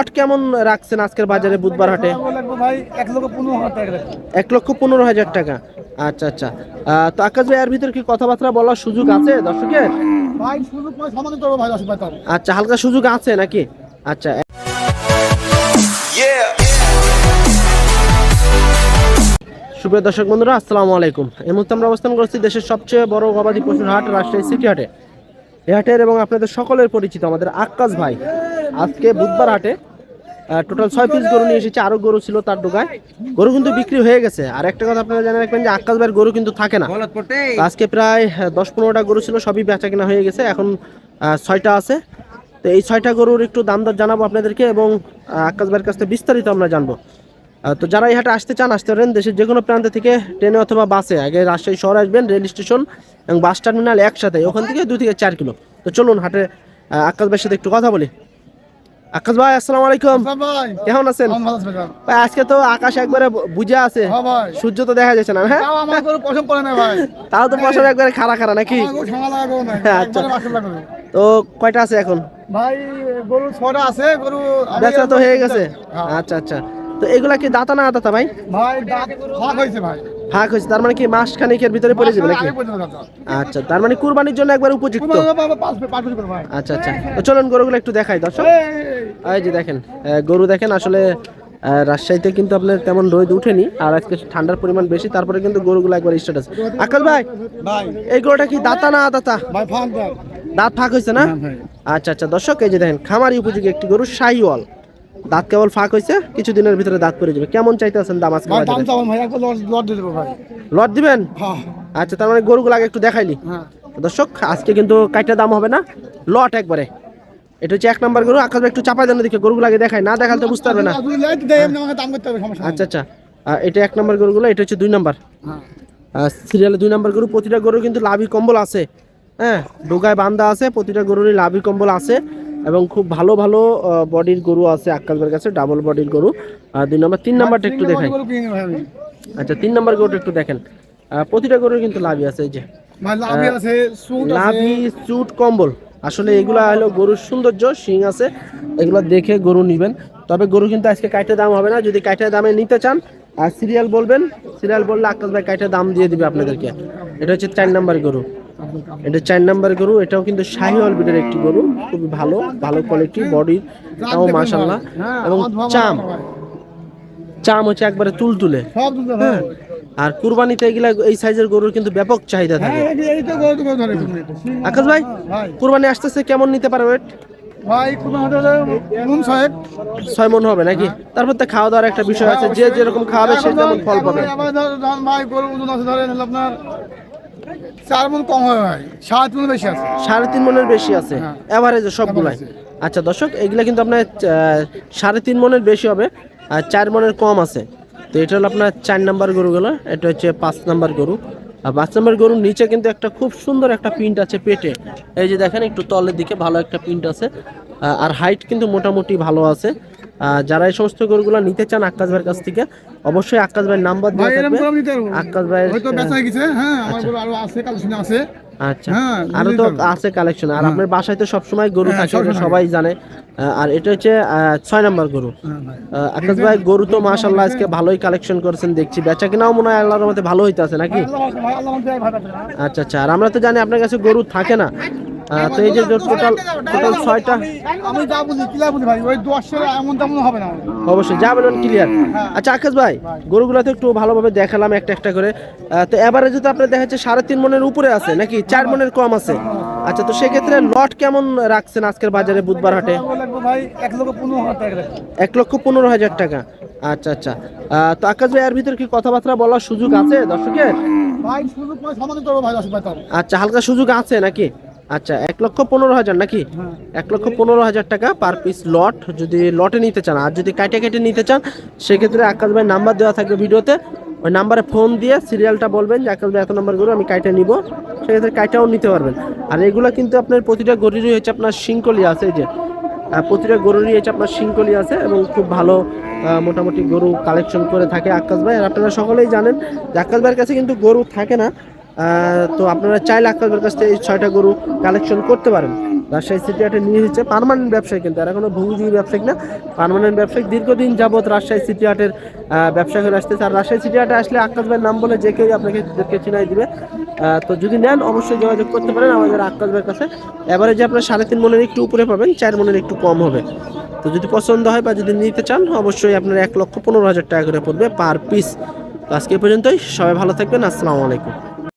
লট কেমন রাখছেন আজকের বাজারে বুধবার হাটে? এক লক্ষ পনেরো হাজার টাকা আচ্ছা আচ্ছা। তো আকাশ ভাই এর ভিতরে কি কথাবার্তা বলার সুযোগ আছে দর্শকের? আচ্ছা হালকা সুযোগ আছে নাকি? আচ্ছা সুপ্রিয় দর্শক বন্ধুরা আসসালামু আলাইকুম। এই মুহূর্তে আমরা অবস্থান করছি দেশের সবচেয়ে বড় গবাদি পশুর হাট রাজশাহী সিটি হাটে। এই হাটের এবং আপনাদের সকলের পরিচিত আমাদের আক্কাস ভাই। আজকে বুধবার হাটে টোটাল ছয় পিস গরু নিয়ে এসেছে আরও গরু ছিল তার ডোকায় গরু কিন্তু বিক্রি হয়ে গেছে। আর একটা কথা আপনারা জানে রাখবেন যে আক্কাস ভাইয়ের গরু কিন্তু থাকে না। আজকে প্রায় দশ পনেরোটা গরু ছিল সবই বেচা কেনা হয়ে গেছে। এখন ছয়টা আছে। তো এই ছয়টা গরুর একটু দাম দর জানাব আপনাদেরকে এবং আকাশ ভাইয়ের কাছ থেকে বিস্তারিত আমরা জানব। তো যারা এই হাটে আসতে চান আসতে পারেন দেশের যে কোনো প্রান্ত থেকে ট্রেনে অথবা বাসে। আগে রাজশাহী শহর আসবেন রেল স্টেশন এবং বাস টার্মিনাল একসাথে। ওখান থেকে দুই থেকে চার কিলো। তো চলুন হাটে আকাশ ভাইয়ের সাথে একটু কথা বলি। আকাশ ভাই আসসালামু আলাইকুম। কেমন আছেন? ভাই আজকে তো আকাশ একবারে বুঝে আছে। হ্যাঁ সূর্য তো দেখা যাচ্ছে না হ্যাঁ? তাও তো পছন্দ একবারে খাড়া খাড়া নাকি? নাই। আচ্ছা। তো কয়টা আছে এখন? ভাই গরু ছটা আছে গরু বেচা তো হয়ে গেছে। হ্যাঁ। আচ্ছা আচ্ছা। তো এগুলা কি দাতা না দাতা ভাই? ভাই দাঁত হয়েছে ভাই। ফাঁক হয়েছে তার মানে কি মাস খানিকের ভিতরে পড়ে যাবে নাকি। আচ্ছা তার মানে কুরবানির জন্য একবার উপযুক্ত। আচ্ছা আচ্ছা। তো চলুন গরুগুলো একটু দেখাই দর্শক। এই, যে দেখেন গরু দেখেন আসলে রাজশাহীতে কিন্তু আপনার তেমন রোদ উঠেনি আর আজকে ঠান্ডার পরিমাণ বেশি তারপরে কিন্তু গরুগুলো একবার স্টার্ট আছে আকাশ ভাই। এই গরুটা কি দাতা না দাতা দাঁত। দাঁত ফাঁক হয়েছে না? হ্যাঁ, আচ্ছা আচ্ছা দর্শক এই যে দেখেন খামারি উপযোগী একটি গরু শাহিওয়াল। দাঁত কেবল ফাঁক হয়েছে কিছুদিনের ভিতরে দাঁত পড়ে যাবে। কেমন চাইতেছেন দাম আজকে লট দিবেন? হ্যাঁ। আচ্ছা তার মানে গরুগুলো আগে একটু দেখাইলি? হ্যাঁ। দর্শক আজকে কিন্তু কাইটা দাম হবে না লট একবারে। এটা হচ্ছে এক নাম্বার গরু আকাশ ভাই একটু চাপা দেন দেখে গরুগুলো আগে দেখাই। না দেখালে তো বুঝতে পারবে না। আচ্ছা আচ্ছা। এটা এক নাম্বার গরুগুলো এটা হচ্ছে দুই নাম্বার। হ্যাঁ। সিরিয়ালে দুই নাম্বার গরু প্রতিটা গরু কিন্তু লাভি কম্বল আছে। হ্যাঁ ডোগায় বান্ধা আছে প্রতিটা গরুরই লাভি কম্বল আছে। এবং খুব ভালো ভালো বডির গরু আছে আক্কাসবের কাছে ডাবল বডির গরু। আর দুই নম্বর তিন নাম্বারটা একটু দেখাই। আচ্ছা তিন নাম্বার গরুটা একটু দেখেন। প্রতিটা গরুর কিন্তু লাভি আছে এই যে। লাভি চুট কম্বল। আসলে এগুলা হলো গরুর সৌন্দর্য শিং আছে এগুলো দেখে গরু নিবেন। তবে গরু কিন্তু আজকে কাইটে দাম হবে না যদি কাইটে দামে নিতে চান আর সিরিয়াল বলবেন সিরিয়াল বললে আকাশ ভাই কাইটে দাম দিয়ে দিবে আপনাদেরকে। এটা হচ্ছে চার নাম্বার গরু। এটা চার নাম্বার গরু এটাও কিন্তু শাহিওয়াল বিটের একটি গরু খুবই ভালো ভালো কোয়ালিটি বডি তাও মাশাল্লাহ হ্যাঁ, এবং চাম চাম হচ্ছে একবারে দুধ ভাই হ্যাঁ আর কুরবানিতে এগুলা এই সাইজের গরুর কিন্তু ব্যাপক চাহিদা হ্যাঁ থাকে। আকাশ ভাই কুরবানি আসতেছে কেমন নিতে পারে ওয়েট ছয় মন হবে নাকি? তারপর তো খাওয়া দাওয়ার একটা বিষয় আছে যে যেরকম খাওয়াবে সে তেমন ফল পাবে। চার মন কম হবে ভাই সাত মন বেশি আছে। সাড়ে তিন মনের বেশি আছে হ্যাঁ। এভারেজে সবগুলাই। আচ্ছা দর্শক এগুলা কিন্তু আপনার সাড়ে তিন মনের বেশি হবে আর চার মনের কম আছে। তো এটা হলো আপনার চার নাম্বার গরুগুলো এটা হচ্ছে পাঁচ নাম্বার গরু। আর পাঁচ নাম্বার গরুর নিচে কিন্তু একটা খুব সুন্দর একটা প্রিন্ট আছে পেটে। এই যে দেখেন একটু তলের দিকে ভালো একটা প্রিন্ট আছে। আর হাইট কিন্তু মোটামুটি ভালো আছে। যারা এই সমস্ত গরুগুলো নিতে চান আকাশ ভাইয়ের কাছ থেকে অবশ্যই আকাশ ভাইয়ের নাম্বার ভাই থাকবে। গরু আকাশ ভাইয়ের হয়তো বেচা গেছে হ্যাঁ আমার গরু আরও আছে কালেকশন আছে। আচ্ছা। হ্যাঁ, আরও তো আছে কালেকশন আর আপনার বাসায় তো সবসময় গরু হ্যাঁ, থাকে সবাই জানে। আর এটা হচ্ছে ছয় নম্বর গরু। হ্যাঁ ভাই। আকাশ ভাই গরু তো মাশাল্লাহ আজকে ভালোই কালেকশন করেছেন দেখছি। বেচা কিনাও মনে হয় আল্লাহর মধ্যে ভালো হইতে আছে। নাকি। আচ্ছা আচ্ছা। আর আমরা তো জানি আপনার কাছে গরু থাকে না। তো এই যে টোটাল টোটাল ছয়টা আমি যা বলি কিলা বলি ভাই ওই দশের এমন তেমন হবে না। অবশ্যই যা বলেন ক্লিয়ার আচ্ছা আকাশ ভাই গরুগুলো তো একটু ভালোভাবে দেখালাম একটা একটা করে। তো এবারে যদি আপনার দেখা যাচ্ছে সাড়ে তিন মনের উপরে আছে নাকি চার মনের কম আছে? আচ্ছা তো সেক্ষেত্রে লট কেমন রাখছেন আজকের বাজারে বুধবার হাটে? এক লক্ষ পনেরো হাজার টাকা আচ্ছা আচ্ছা। তো আকাশ ভাই এর ভিতরে কি কথাবার্তা বলার সুযোগ আছে দর্শকের? আচ্ছা হালকা সুযোগ আছে নাকি? আচ্ছা এক লক্ষ পনেরো হাজার নাকি? হ্যাঁ। এক লক্ষ পনেরো হাজার টাকা পার পিস লট যদি লটে নিতে চান। আর যদি কাটে কেটে নিতে চান সেক্ষেত্রে আকাশ ভাই নাম্বার দেওয়া থাকবে ভিডিওতে। ওই নাম্বারে ফোন দিয়ে সিরিয়ালটা বলবেন যে আকাশ ভাই এত নাম্বার গরু আমি কাইটা নিব। সেক্ষেত্রে কাইটাও নিতে পারবেন। আর এগুলো কিন্তু আপনার প্রতিটা গরুরই হচ্ছে আপনার শিঙ্কলি আছে এই যে। প্রতিটা গরুরই হচ্ছে আপনার শিঙ্কলি আছে এবং খুব ভালো মোটামুটি গরু কালেকশন করে থাকে আকাশ ভাই। আর আপনারা সকলেই জানেন যে আকাশ ভাইয়ের কাছে কিন্তু গরু থাকে না। তো আপনারা চাইলে ভাইয়ের কাছ থেকে এই ছয়টা গরু কালেকশন করতে পারেন। রাজশাহী সিটি হাটে নিয়ে হচ্ছে পার্মানেন্ট ব্যবসায়ী কিন্তু এরা কোনো ভূমিজীবী ব্যবসায়িক না পার্মানেন্ট ব্যবসায়িক। দীর্ঘদিন যাবত রাজশাহী সিটি আহ, ব্যবসা করে আসতেছে। আর রাজশাহী সিটি হাটে আসলে আকাশ ভাইয়ের নাম বলে যে কেউ আপনাকে এদেরকে চিনাই দিবে। তো যদি নেন অবশ্যই যোগাযোগ করতে পারেন আমাদের আকাশ ভাইয়ের কাছে। এবারে যে আপনার সাড়ে তিন মনের একটু উপরে পাবেন চার মনের একটু কম হবে। তো যদি পছন্দ হয় বা যদি নিতে চান অবশ্যই আপনার এক লক্ষ পনেরো হাজার টাকা করে পড়বে পার পিস আজকে পর্যন্তই সবাই ভালো থাকবেন আসসালামু আলাইকুম।